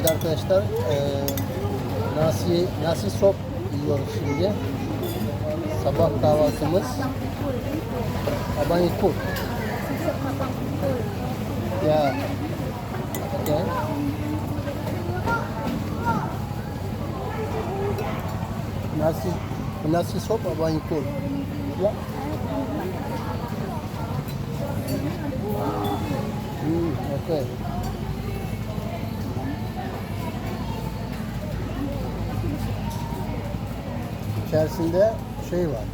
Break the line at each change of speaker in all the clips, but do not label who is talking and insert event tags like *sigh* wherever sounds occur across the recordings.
Evet arkadaşlar, eee nasi, nasi sop yiyoruz şimdi. Sabah kahvaltımız abanikur. Ya, okay. Nasi, nasi sop abanikur. Ya. Hmm, okay. İçerisinde şey var.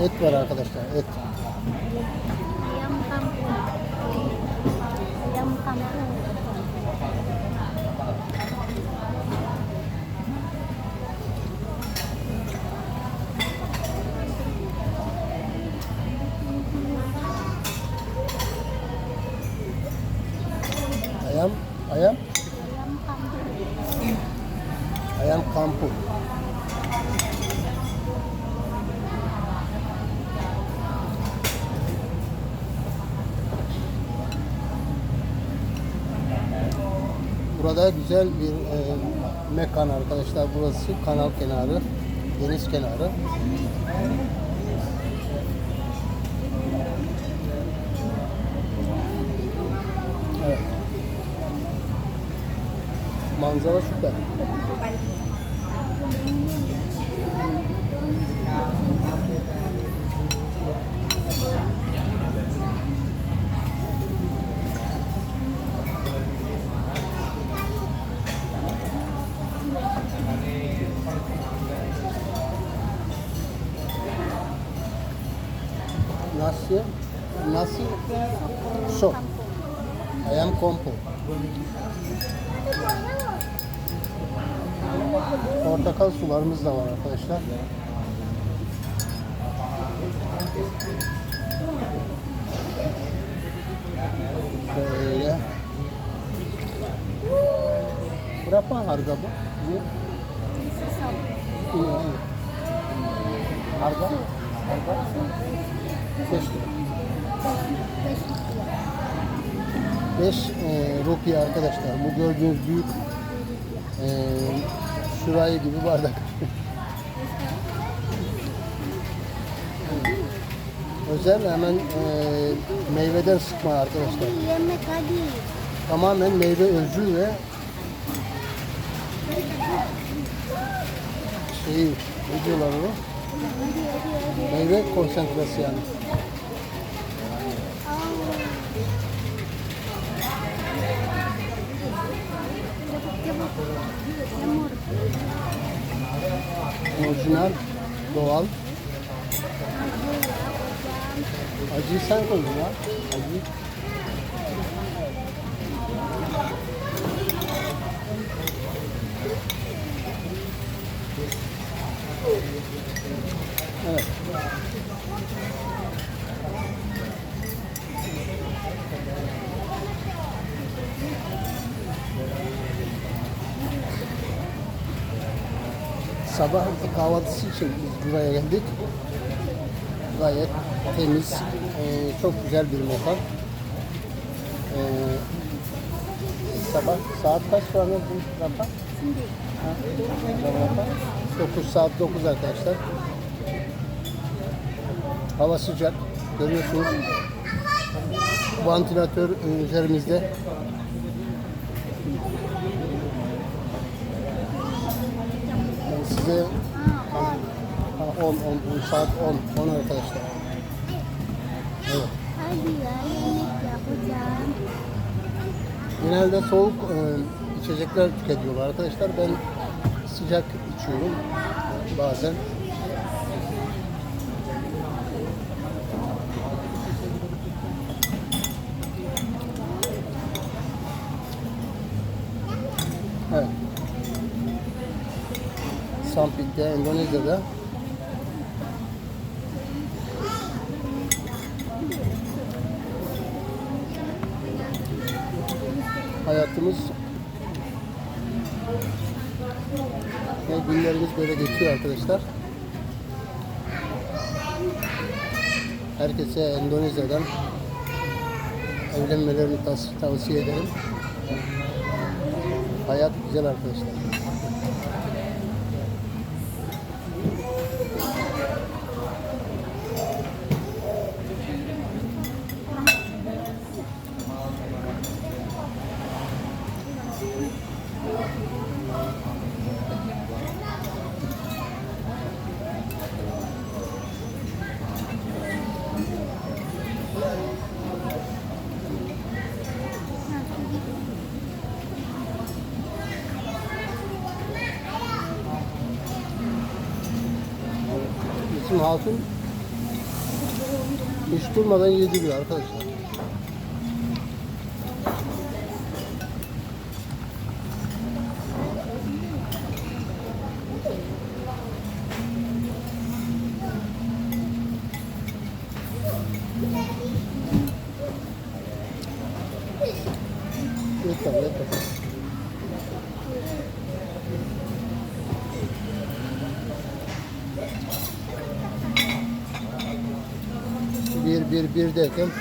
Et var arkadaşlar, et.
Ayam kampung. Ayam kampung.
Burada güzel bir e, mekan arkadaşlar. Burası kanal kenarı, deniz kenarı. Evet. Manzara süper. Portakal sularımız da var arkadaşlar. Şöyle. Berapa harga bu? Bu ini. Harga? Harga? 5 lira.
Beş
5
rupiah.
e, rupiye arkadaşlar. Bu gördüğünüz büyük e, sürahi gibi bardak. Özel hemen e, meyveden sıkma arkadaşlar.
Yemek tadi.
Tamamen meyve özü ve şey ne diyorlar onu? Meyve konsantrası yani. Orijinal, doğal. Acıyı sen koydun ya. Acı. Evet. Sabah kahvaltısı için biz buraya geldik. Gayet temiz, eee, çok güzel bir mekan. Eee, sabah saat kaç şu anda bu rafa? Ha? Rafa? 9 saat 9 arkadaşlar. Hava sıcak. Görüyorsunuz. Vantilatör e, üzerimizde. Size
Ah, on.
ha, 10, 10, saat 10, 10 arkadaşlar. Genelde soğuk e, içecekler tüketiyorlar arkadaşlar. Ben sıcak içiyorum bazen. Evet. Sampik'te, Endonezya'da hayatımız ve günlerimiz böyle geçiyor arkadaşlar. Herkese Endonezya'dan evlenmelerini tavsiye ederim. Hayat güzel arkadaşlar. Bizim hatun hiç durmadan yediriyor arkadaşlar. 2'de yedim.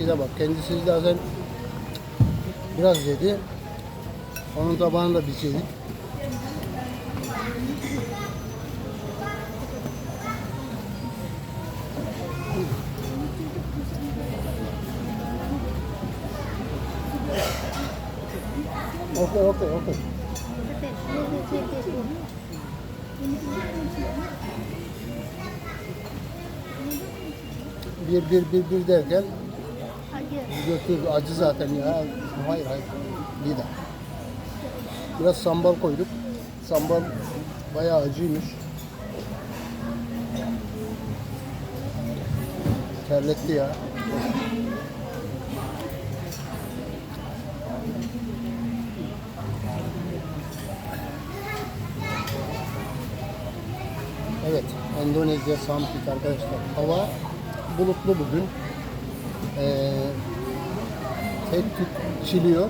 2'de bak kendisi zaten biraz yedi. Onun tabağını da biz yedik. Okey okey okey. Bir bir bir bir derken
Hayır.
götür acı zaten ya. Hayır hayır. De. Biraz sambal koyduk. Sambal bayağı acıymış. Terletti ya. Evet, Endonezya Sampit arkadaşlar. Hava bulutlu bugün. Ee, tek tük çiliyor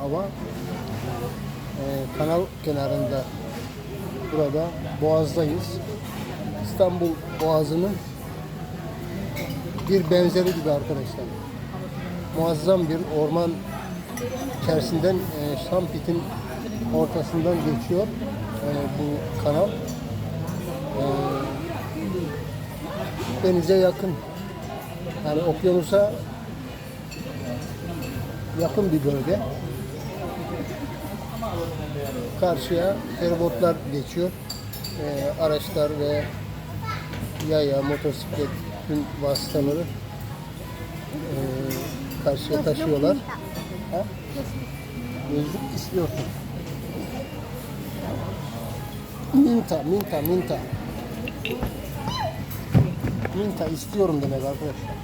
hava. Ee, kanal kenarında burada Boğaz'dayız. İstanbul Boğazı'nın bir benzeri gibi arkadaşlar. Muazzam bir orman içerisinden e, Şampit'in ortasından geçiyor e, bu kanal. E, denize yakın. Yani okyanusa yakın bir bölge. Karşıya feribotlar geçiyor. Ee, araçlar ve yaya, motosikletin vasıtaları ee, karşıya taşıyorlar. Ha? Gözlük istiyorsun. Minta, minta, minta. Minta istiyorum demek arkadaşlar.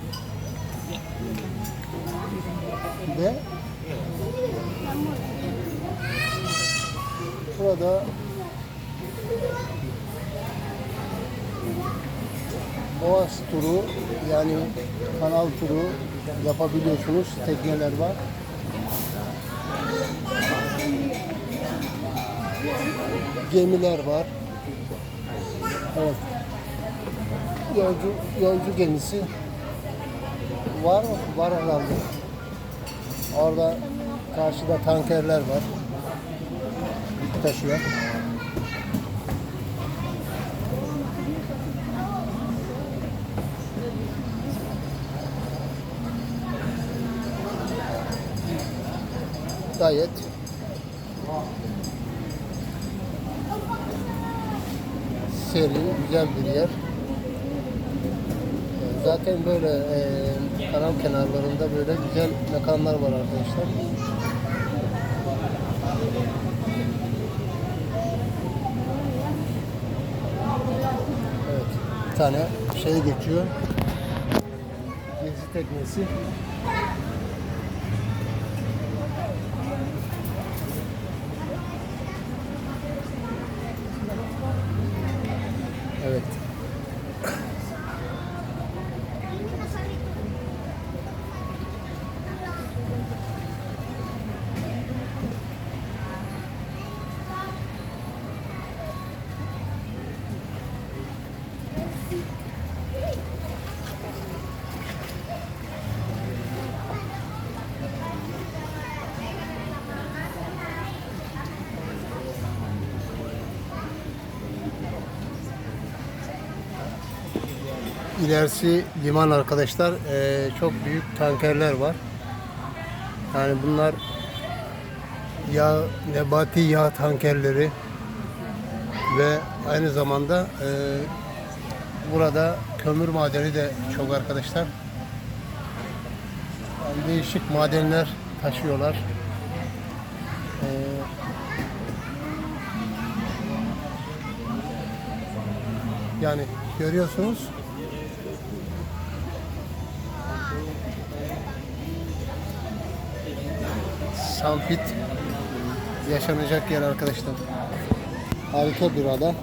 Ve burada Boğaz turu yani kanal turu yapabiliyorsunuz. Tekneler var. Gemiler var. Evet. Yolcu, yolcu gemisi var mı? Var herhalde. Orada karşıda tankerler var. Yük taşıyor. Gayet serin, güzel bir yer. Zaten böyle e, kanal kenarlarında böyle güzel mekanlar var arkadaşlar. Evet, bir tane şey geçiyor. Gezi teknesi. İlerisi liman arkadaşlar. Ee, çok büyük tankerler var. Yani bunlar yağ, nebati yağ tankerleri ve aynı zamanda e, burada kömür madeni de çok arkadaşlar. Yani değişik madenler taşıyorlar. Ee, yani görüyorsunuz Sampit yaşanacak yer arkadaşlar. Harika bir ada.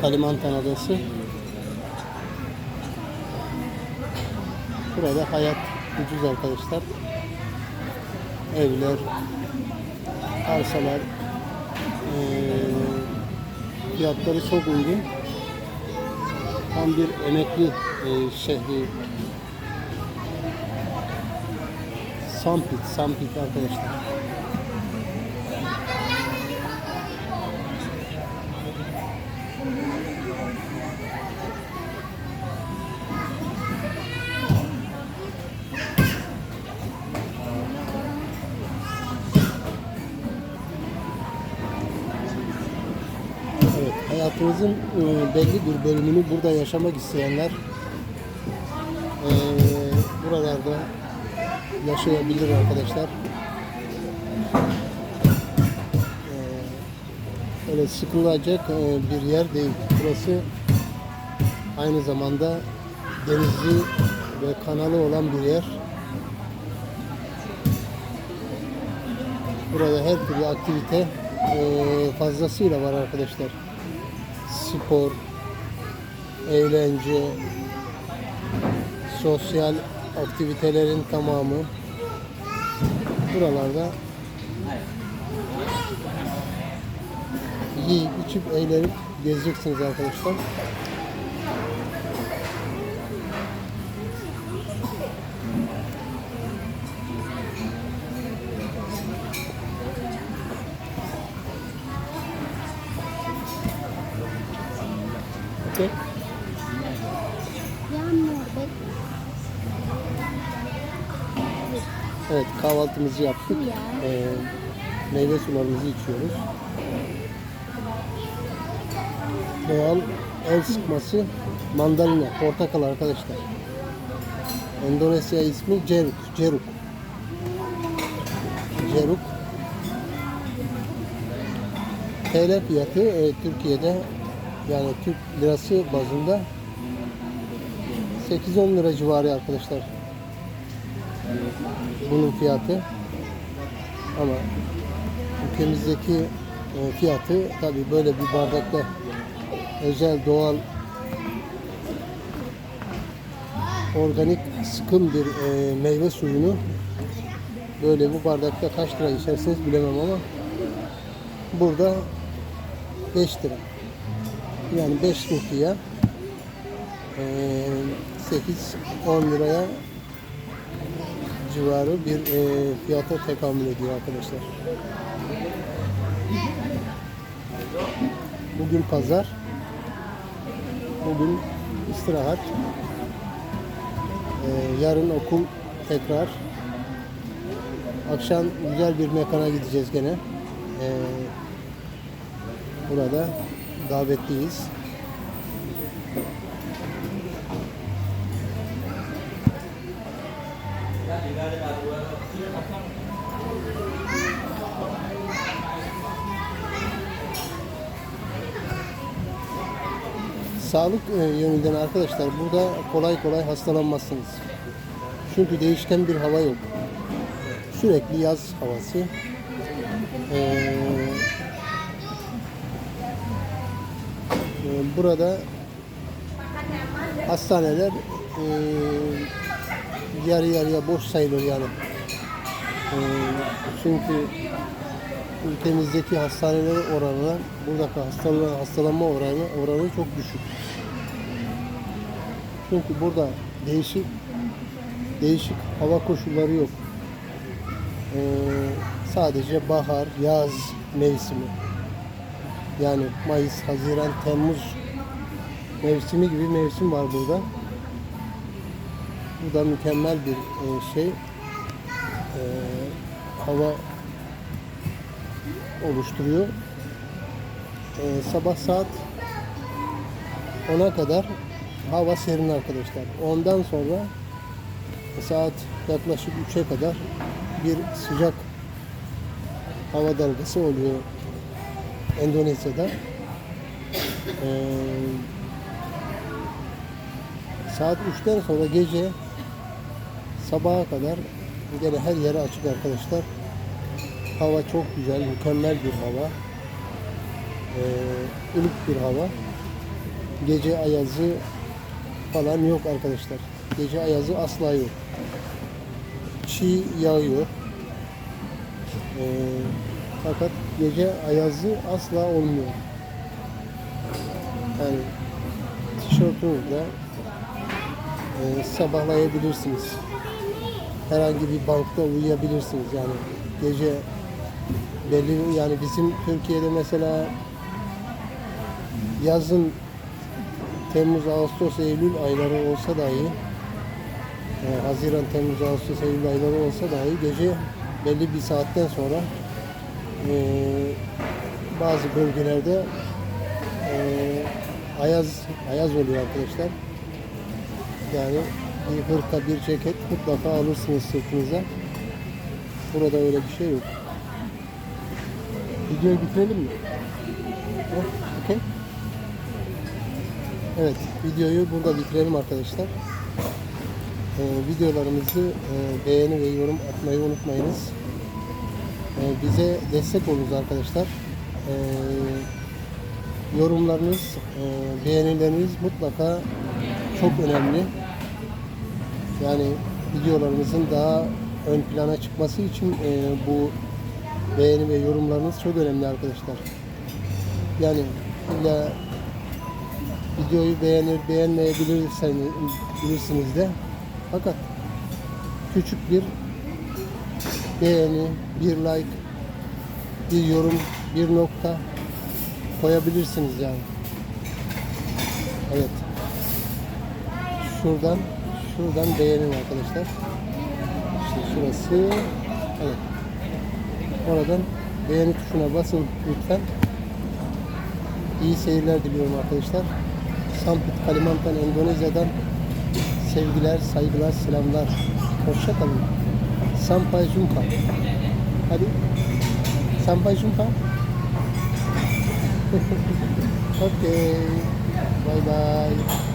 Kalimantan Adası. Burada hayat ucuz arkadaşlar. Evler, arsalar, eee, fiyatları çok uygun. Tam bir emekli eee, şehri. Sampit, Sampit arkadaşlar. Evet, hayatımızın e, belli bir bölümünü burada yaşamak isteyenler e, buralarda yaşayabilir arkadaşlar. Öyle sıkılacak e, bir yer değil. Burası aynı zamanda denizli ve kanalı olan bir yer. Burada her türlü aktivite e, fazlasıyla var arkadaşlar. Spor, eğlence, sosyal aktivitelerin tamamı buralarda yiyip içip eğlenip gezeceksiniz arkadaşlar. Kahvaltımızı yaptık.
Ya.
Ee, meyve sularımızı içiyoruz. Doğal el sıkması mandalina, portakal arkadaşlar. Endonezya ismi ceruk, ceruk. Ceruk. TL fiyatı e, Türkiye'de yani Türk lirası bazında 8-10 lira civarı arkadaşlar bunun fiyatı. Ama ülkemizdeki e, fiyatı tabi böyle bir bardakta özel doğal organik sıkım bir e, meyve suyunu böyle bu bardakta kaç lira içersiniz bilemem ama burada 5 lira. Yani 5 rupiye e, 8-10 liraya civarı bir e, fiyata tekamül ediyor arkadaşlar. Bugün pazar. Bugün istirahat. E, yarın okul tekrar. Akşam güzel bir mekana gideceğiz gene. E, burada davetliyiz. Sağlık e, yönünden arkadaşlar burada kolay kolay hastalanmazsınız. Çünkü değişken bir hava yok. Sürekli yaz havası. Ee, burada hastaneler e, yarı yarıya boş sayılır yani. E, çünkü ülkemizdeki hastaneler oranına buradaki hastalan, hastalanma oranı oranı çok düşük. Çünkü burada değişik değişik hava koşulları yok. Ee, sadece bahar, yaz mevsimi. Yani Mayıs, Haziran, Temmuz mevsimi gibi mevsim var burada. Bu da mükemmel bir e, şey. E, hava oluşturuyor. E, sabah saat 10'a kadar hava serin arkadaşlar. Ondan sonra saat yaklaşık 3'e kadar bir sıcak hava dalgası oluyor Endonezya'da. Ee, saat 3'ten sonra gece sabaha kadar gene her yere açık arkadaşlar. Hava çok güzel, mükemmel bir hava. Ee, ılık bir hava. Gece ayazı falan yok arkadaşlar. Gece ayazı asla yok. Çiğ yağıyor. Ee, fakat gece ayazı asla olmuyor. Yani tişörtünüzle e, sabahlayabilirsiniz. Herhangi bir bankta uyuyabilirsiniz yani gece belli yani bizim Türkiye'de mesela yazın Temmuz, Ağustos, Eylül ayları olsa dahi e, Haziran, Temmuz, Ağustos, Eylül ayları olsa dahi gece belli bir saatten sonra e, bazı bölgelerde e, ayaz ayaz oluyor arkadaşlar. Yani bir hırka, bir ceket mutlaka alırsınız sırtınıza. Burada öyle bir şey yok. Videoyu bitirelim mi? Okey. Evet, videoyu burada bitirelim arkadaşlar. Ee, videolarımızı e, beğeni ve yorum atmayı unutmayınız. Ee, bize destek olunuz arkadaşlar. Ee, yorumlarınız, e, beğenileriniz mutlaka çok önemli. Yani videolarımızın daha ön plana çıkması için e, bu beğeni ve yorumlarınız çok önemli arkadaşlar. Yani illa videoyu beğenir beğenmeyebilirsiniz bilirsiniz de fakat küçük bir beğeni, bir like, bir yorum, bir nokta koyabilirsiniz yani. Evet. Şuradan şuradan beğenin arkadaşlar. İşte şurası. Evet. Oradan beğeni tuşuna basın lütfen. İyi seyirler diliyorum arkadaşlar. Sampit Kalimantan Endonezya'dan sevgiler, saygılar, selamlar. Hoşça kalın. Sampai jumpa. Hadi. Sampai jumpa. *laughs* Okay. Bye bye.